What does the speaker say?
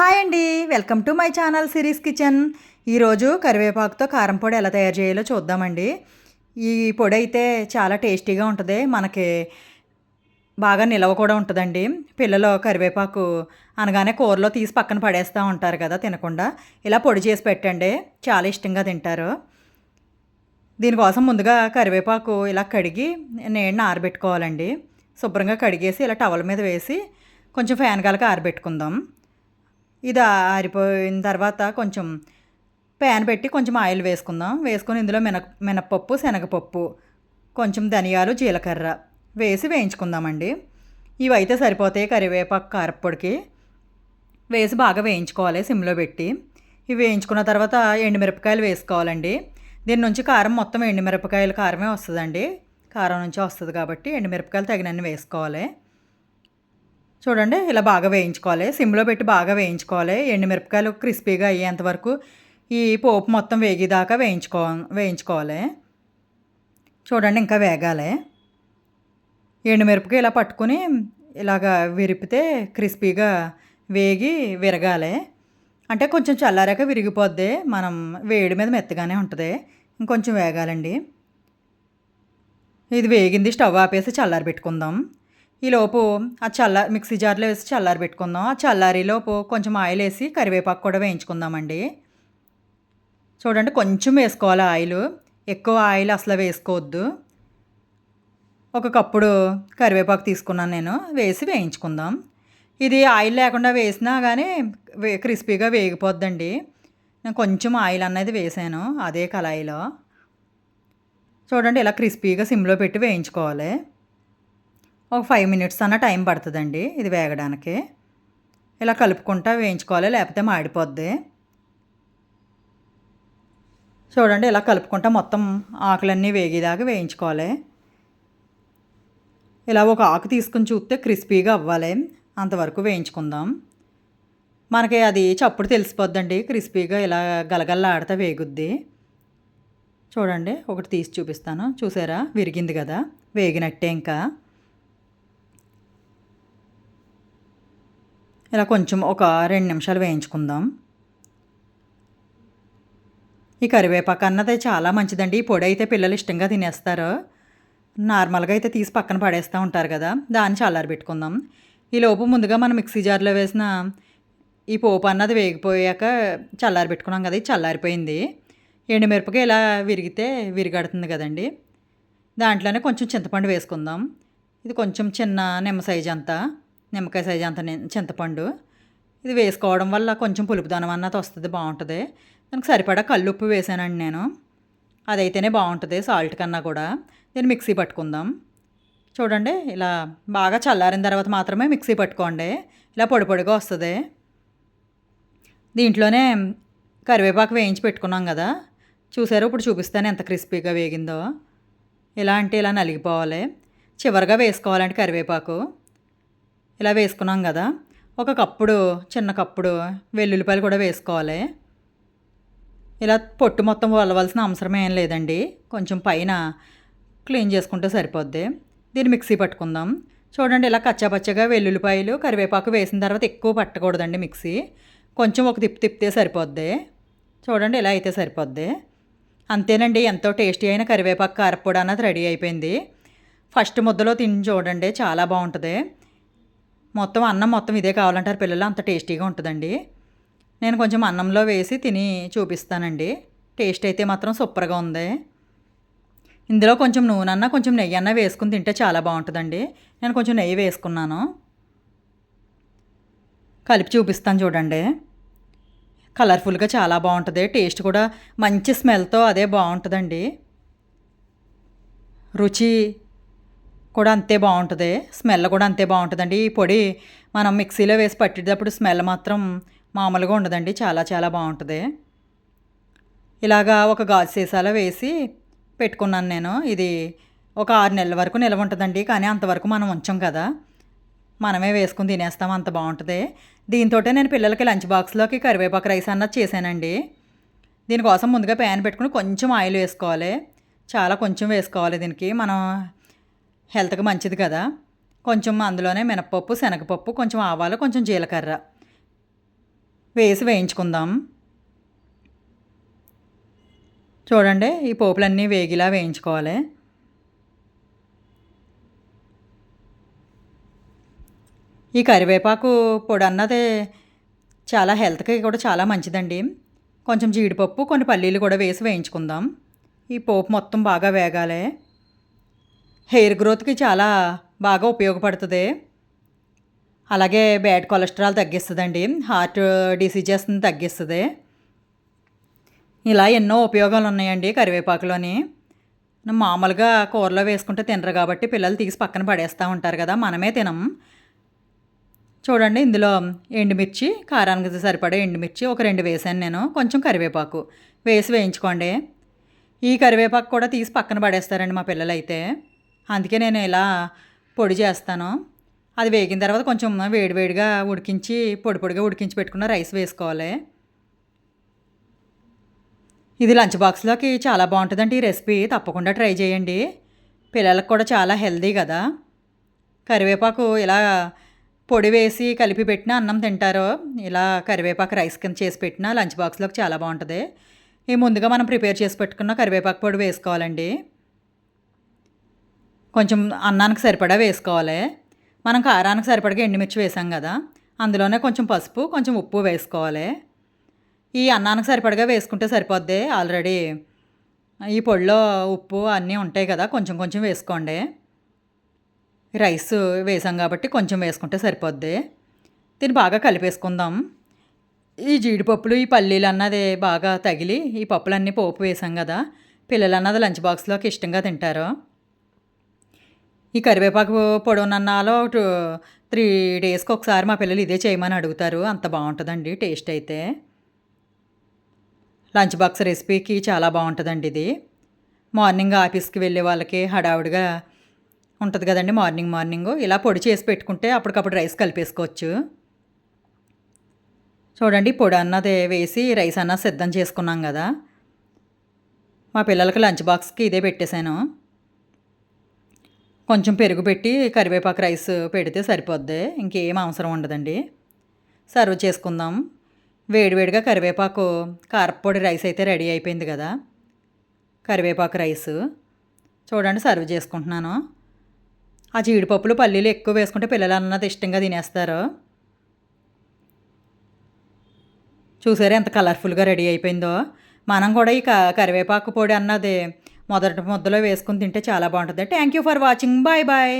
Hi అండి. Welcome to my channel series kitchen. ఈరోజు కరివేపాకుతో కారం పొడి ఎలా తయారు చేయాలో చూద్దామండి. ఈ పొడి అయితే చాలా టేస్టీగా ఉంటుంది. మనకి బాగా నిలవ కూడా ఉంటుందండి. పిల్లలు కరివేపాకు అనగానే కూరలో తీసి పక్కన పడేస్తూ ఉంటారు కదా తినకుండా. ఇలా పొడి చేసి పెట్టండి. చాలా ఇష్టంగా తింటారు. దీనికోసం ముందుగా కరివేపాకు ఇలా కడిగి నేను ఆరబెట్టుకోవాలండి. శుభ్రంగా కడిగేసి ఇలా టవల్ మీద వేసి కొంచెం ఫ్యాన్ గలక ఆరబెట్టుకుందాం. ఇది ఆరిపోయిన తర్వాత కొంచెం ప్యాన్ పెట్టి కొంచెం ఆయిల్ వేసుకుందాం. వేసుకొని ఇందులో మినప మినప్పప్పు శనగపప్పు కొంచెం ధనియాలు జీలకర్ర వేసి వేయించుకుందామండి. ఇవి అయితే సరిపోతాయి కరివేపాకు కారప్పొడికి. వేసి బాగా వేయించుకోవాలి సిమ్లో పెట్టి. ఇవి వేయించుకున్న తర్వాత ఎండుమిరపకాయలు వేసుకోవాలండి. దీని నుంచి కారం మొత్తం ఎండుమిరపకాయల కారమే వస్తుందండి. కారం నుంచి వస్తుంది కాబట్టి ఎండుమిరపకాయలు తగినన్ని వేసుకోవాలి. చూడండి ఇలా బాగా వేయించుకోవాలి. సిమ్లో పెట్టి బాగా వేయించుకోవాలి. ఎండుమిరపకాయలు క్రిస్పీగా అయ్యేంత వరకు ఈ పోపు మొత్తం వేగేదాకా వేయించుకో వేయించుకోవాలి. చూడండి ఇంకా వేగాలి. ఎండుమిరపకాయ ఇలా పట్టుకుని ఇలాగ విరిపితే క్రిస్పీగా వేగి విరగాలి. అంటే కొంచెం చల్లారాక విరిగిపోద్ది. మనం వేడి మీద మెత్తగానే ఉంటుంది. ఇంకొంచెం వేగాలండి. ఇది వేగింది స్టవ్ ఆపేసి చల్లారి పెట్టుకుందాం ఈలోపు ఆ చల్ల మిక్సీ జార్లో వేసి చల్లారి పెట్టుకుందాం. ఆ చల్లారిలోపు కొంచెం ఆయిల్ వేసి కరివేపాకు కూడా వేయించుకుందామండి. చూడండి కొంచెం వేసుకోవాలి ఆయిల్. ఎక్కువ ఆయిల్ అసలు వేసుకోవద్దు. ఒక కప్పుడు కరివేపాకు తీసుకున్నాను నేను వేసి వేయించుకుందాం. ఇది ఆయిల్ లేకుండా వేసినా కానీ వే క్రిస్పీగా వేగిపోద్దండి. నేను కొంచెం ఆయిల్ అన్నది వేసాను అదే కళాయిలో. చూడండి ఇలా క్రిస్పీగా సిమ్లో పెట్టి వేయించుకోవాలి. ఒక ఫైవ్ మినిట్స్ అన్న టైం పడుతుందండి ఇది వేగడానికి. ఇలా కలుపుకుంటా వేయించుకోవాలి లేకపోతే మాడిపోద్ది. చూడండి ఇలా కలుపుకుంటా మొత్తం ఆకులన్నీ వేగేదాకా వేయించుకోవాలి. ఇలా ఒక ఆకు తీసుకుని చూస్తే క్రిస్పీగా అవ్వాలి. అంతవరకు వేయించుకుందాం. మనకి అది చప్పుడు తెలిసిపోద్దండి క్రిస్పీగా ఇలా గలగల్లాడితే వేగుద్ది. చూడండి ఒకటి తీసి చూపిస్తాను. చూసారా? విరిగింది కదా? వేగినట్టే ఇంకా. ఇలా కొంచెం ఒక రెండు నిమిషాలు వేయించుకుందాం. ఈ కరివేపాకు అన్నది చాలా మంచిదండి. ఈ పొడి అయితే పిల్లలు ఇష్టంగా తినేస్తారు. నార్మల్గా అయితే తీసి పక్కన పడేస్తూ ఉంటారు కదా దాన్ని చల్లారి పెట్టుకుందాం. ఈ లోపు ముందుగా మనం మిక్సీ జార్లో వేసిన ఈ పోపు అన్నది వేగిపోయాక చల్లారి పెట్టుకున్నాం కదా ఇది చల్లారిపోయింది. ఎండుమిరపకాయ ఇలా విరిగితే విరిగడుతుంది కదండి. దాంట్లోనే కొంచెం చింతపండు వేసుకుందాం. ఇది కొంచెం చిన్న నిమ్మ సైజు అంతా. నిమ్మకాయ సైజు అంత చింతపండు. ఇది వేసుకోవడం వల్ల కొంచెం పులుపుదనం అన్నది వస్తుంది బాగుంటుంది దానికి సరిపడా కల్లుప్పు వేసానండి నేను. అదైతేనే బాగుంటుంది సాల్ట్ కన్నా కూడా. దీన్ని మిక్సీ పట్టుకుందాం. చూడండి ఇలా బాగా చల్లారిన తర్వాత మాత్రమే మిక్సీ పట్టుకోండి. ఇలా పొడి పొడిగా వస్తుంది. దీంట్లోనే కరివేపాకు వేయించి పెట్టుకున్నాం కదా. చూసారు ఇప్పుడు చూపిస్తాను ఎంత క్రిస్పీగా వేగిందో. ఇలా అంటే ఇలా నలిగిపోవాలి. చివరిగా వేసుకోవాలంటే కరివేపాకు. ఇలా వేసుకున్నాం కదా. ఒక కప్పుడు చిన్న కప్పుడు వెల్లుల్లిపాయలు కూడా వేసుకోవాలి. ఇలా పొట్టు మొత్తం వలవలసిన అవసరం ఏం లేదండి. కొంచెం పైన క్లీన్ చేసుకుంటే సరిపోద్ది. దీన్ని మిక్సీ పట్టుకుందాం. చూడండి ఇలా కచ్చాపచ్చగా వెల్లుల్లిపాయలు కరివేపాకు వేసిన తర్వాత ఎక్కువ పట్టకూడదండి మిక్సీ. కొంచెం ఒక తిప్పి తిప్పితే సరిపోద్ది. చూడండి ఇలా అయితే సరిపోద్ది. అంతేనండి ఎంతో టేస్టీ అయిన కరివేపాకు కారపొడి అన్నది రెడీ అయిపోయింది. ఫస్ట్ ముద్దలో తిని చూడండి చాలా బాగుంటుంది. మొత్తం అన్నం మొత్తం ఇదే కావాలంటారు పిల్లలు అంత టేస్టీగా ఉంటుందండి. నేను కొంచెం అన్నంలో వేసి తిని చూపిస్తానండి. టేస్ట్ అయితే మాత్రం సూపర్గా ఉంది. ఇందులో కొంచెం నూనె అన్న కొంచెం నెయ్యి అన్న వేసుకుని తింటే చాలా బాగుంటుందండి. నేను కొంచెం నెయ్యి వేసుకున్నాను. కలిపి చూపిస్తాను చూడండి. కలర్ఫుల్గా చాలా బాగుంటుంది. టేస్ట్ కూడా మంచి స్మెల్తో అదే బాగుంటుందండి. రుచి కూడా అంతే బాగుంటుంది. స్మెల్ కూడా అంతే బాగుంటుందండి. ఈ పొడి మనం మిక్సీలో వేసి పట్టేటప్పుడు స్మెల్ మాత్రం మామూలుగా ఉండదండి. చాలా చాలా బాగుంటుంది. ఇలాగా ఒక గాజు సీసాలో వేసి పెట్టుకున్నాను నేను. ఇది ఒక ఆరు నెలల వరకు నిల్వ ఉంటుందండి. కానీ అంతవరకు మనం ఉంచాం కదా. మనమే వేసుకుని తినేస్తాం. అంత బాగుంటుంది. దీంతో నేను పిల్లలకి లంచ్ బాక్స్లోకి కరివేపాకు రైస్ అన్నది చేశానండి. దీనికోసం ముందుగా ప్యాన్ పెట్టుకుని కొంచెం ఆయిల్ వేసుకోవాలి. చాలా కొంచెం వేసుకోవాలి దీనికి. మనం హెల్త్కి మంచిది కదా. కొంచెం అందులోనే మినపప్పు శనగపప్పు కొంచెం ఆవాలు కొంచెం జీలకర్ర. వేసి వేయించుకుందాం. చూడండి ఈ పోపులన్నీ వేగిలా వేయించుకోవాలి. ఈ కరివేపాకు పొడి అన్నది చాలా హెల్త్కి కూడా చాలా మంచిదండి. కొంచెం జీడిపప్పు కొన్ని పల్లీలు కూడా వేసి వేయించుకుందాం. ఈ పోపు మొత్తం బాగా వేగాలి. హెయిర్ గ్రోత్కి చాలా బాగా ఉపయోగపడుతుంది. అలాగే బ్యాడ్ కొలెస్ట్రాల్ తగ్గిస్తుందండి. హార్ట్ డిసీజెస్ని తగ్గిస్తుంది. ఇలా ఎన్నో ఉపయోగాలు ఉన్నాయండి కరివేపాకులోని. మామూలుగా కూరలో వేసుకుంటే తినరు కాబట్టి పిల్లలు తీసి పక్కన పడేస్తూ ఉంటారు కదా మనమే తినం. చూడండి ఇందులో ఎండుమిర్చి కారానికి సరిపడే ఎండుమిర్చి ఒక రెండు వేసాను నేను. కొంచెం కరివేపాకు వేసి వేయించుకోండి. ఈ కరివేపాకు కూడా తీసి పక్కన పడేస్తారండి మా పిల్లలైతే. అందుకే నేను ఇలా పొడి చేస్తాను. అది వేగిన తర్వాత కొంచెం వేడివేడిగా ఉడికించి పొడి పొడిగా ఉడికించి పెట్టుకున్న రైస్ వేసుకోవాలి. ఇది లంచ్ బాక్స్లోకి చాలా బాగుంటుందండి ఈ రెసిపీ. తప్పకుండా ట్రై చేయండి. పిల్లలకు కూడా చాలా హెల్దీ కదా. కరివేపాకు ఇలా పొడి వేసి కలిపి పెట్టిన అన్నం తింటారో. ఇలా కరివేపాకు రైస్ కింద చేసి పెట్టిన లంచ్ బాక్స్లోకి చాలా బాగుంటుంది. ఈ ముందుగా మనం ప్రిపేర్ చేసి పెట్టుకున్న కరివేపాకు పొడి వేసుకోవాలండి. కొంచెం అన్నానికి సరిపడా వేసుకోవాలి. మనం కారానికి సరిపడగా ఎండుమిర్చి వేసాం కదా అందులోనే కొంచెం పసుపు కొంచెం ఉప్పు వేసుకోవాలి. ఈ అన్నానికి సరిపడగా వేసుకుంటే సరిపోద్ది. ఆల్రెడీ ఈ పొడిలో ఉప్పు అన్నీ ఉంటాయి కదా కొంచెం కొంచెం వేసుకోండి. రైస్ వేసాం కాబట్టి కొంచెం వేసుకుంటే సరిపోద్ది. దీన్ని బాగా కలిపేసుకుందాం. ఈ జీడిపప్పులు ఈ పల్లీలు అన్నది బాగా తగిలి ఈ పప్పులన్నీ పోపు వేసాం కదా పిల్లలు అన్నది లంచ్ బాక్స్లోకి ఇష్టంగా తింటారు. ఈ కరివేపాకు పొడవునన్నాలో టూ త్రీ డేస్కి ఒకసారి మా పిల్లలు ఇదే చేయమని అడుగుతారు. అంత బాగుంటుందండి టేస్ట్ అయితే. లంచ్ బాక్స్ రెసిపీకి చాలా బాగుంటుందండి ఇది. మార్నింగ్ ఆఫీస్కి వెళ్ళే వాళ్ళకి హడావుడిగా ఉంటుంది కదండి మార్నింగ్ మార్నింగ్. ఇలా పొడి చేసి పెట్టుకుంటే అప్పటికప్పుడు రైస్ కలిపేసుకోవచ్చు. చూడండి పొడి అన్నది వేసి రైస్ అన్న సిద్ధం చేసుకున్నాం కదా. మా పిల్లలకి లంచ్ బాక్స్కి ఇదే పెట్టేశాను. కొంచెం పెరుగు పెట్టి కరివేపాకు రైస్ పెడితే సరిపోద్ది. ఇంకేం అవసరం ఉండదండి. సర్వ్ చేసుకుందాం. వేడివేడిగా కరివేపాకు కారపొడి రైస్ అయితే రెడీ అయిపోయింది కదా. కరివేపాకు రైస్. చూడండి సర్వ్ చేసుకుంటున్నాను. ఆ జీడిపప్పులు పల్లీలు ఎక్కువ వేసుకుంటే పిల్లలు అన్నది ఇష్టంగా తినేస్తారు. చూసారా ఎంత కలర్ఫుల్గా రెడీ అయిపోయిందో. మనం కూడా ఈ కరివేపాకు పొడి అన్నది మొదటి ముద్దలో వేసుకుని తింటే చాలా బాగుంటుంది. Thank you for watching bye bye